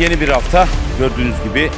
Yeni bir hafta gördüğünüz gibi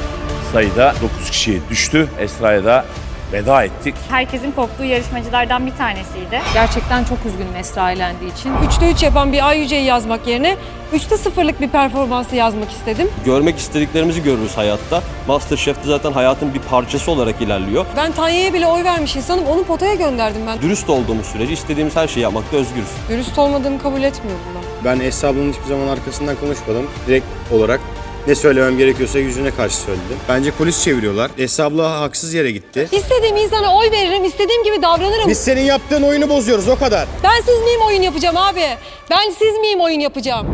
sayıda 9 kişiye düştü. Esra'ya da veda ettik. Herkesin korktuğu yarışmacılardan bir tanesiydi. Gerçekten çok üzgünüm Esra elendiği için. 3'te 3 yapan bir Ay Yüce'yi yazmak yerine 3'te 0'lık bir performansı yazmak istedim. Görmek istediklerimizi görürüz hayatta. Masterchef'te zaten hayatın bir parçası olarak ilerliyor. Ben Tanye'ye bile oy vermiş insanım. Onu potaya gönderdim ben. Dürüst olduğumuz sürece istediğimiz her şeyi yapmakta özgürüz. Dürüst olmadığımı kabul etmiyorum ben. Ben Esra ablanın hiçbir zaman arkasından konuşmadım. Direkt olarak ne söylemem gerekiyorsa yüzüne karşı söyledim. Bence polis çeviriyorlar. Esra abla haksız yere gitti. İstediğim insana oy veririm, istediğim gibi davranırım. Biz senin yaptığın oyunu bozuyoruz o kadar. Ben siz miyim oyun yapacağım abi? Ben siz miyim oyun yapacağım?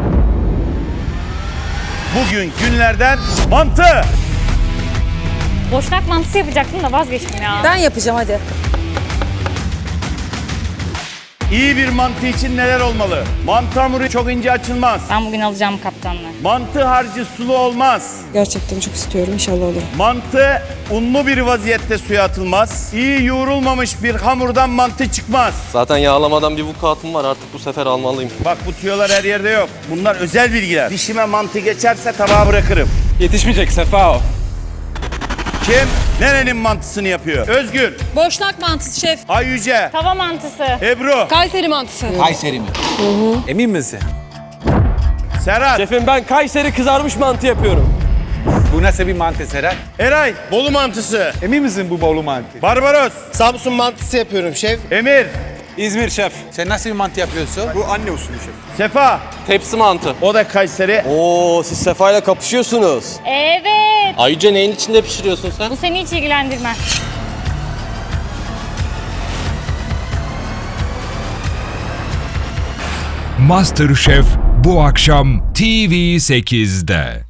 Bugün günlerden mantı. Boşnak mantısı yapacaktım da vazgeçtim ya. Ben yapacağım hadi. İyi bir mantı için neler olmalı? Mantı hamuru çok ince açılmaz. Ben bugün alacağım kaptanlığı. Mantı harcı sulu olmaz. Gerçekten çok istiyorum. İnşallah olur. Mantı unlu bir vaziyette suya atılmaz. İyi yoğrulmamış bir hamurdan mantı çıkmaz. Zaten yağlamadan bir vukuatım var artık bu sefer almalıyım. Bak bu tüyolar her yerde yok. Bunlar özel bilgiler. Dişime mantı geçerse tabağa bırakırım. Yetişmeyecek Sefa o. Kim nerenin mantısını yapıyor? Özgür, Boşnak mantısı şef. Ay Yüce, Tava mantısı. Ebru, Kayseri mantısı. Kayseri mi? Emin misin? Serhat, Şefim ben Kayseri kızarmış mantı yapıyorum. Bu nasıl bir mantı Serhat? Eray, Bolu mantısı. Emin misin bu bolu mantı? Barbaros, Samsun mantısı yapıyorum şef. Emir, İzmir şef. Sen nasıl bir mantı yapıyorsun? Bu anne usulü şef. Sefa. Tepsi mantı. O da Kayseri. Oo siz Sefa ile kapışıyorsunuz. Evet. Ayrıca neyin içinde pişiriyorsun sen? Bu seni hiç ilgilendirmez. MasterChef bu akşam TV8'de.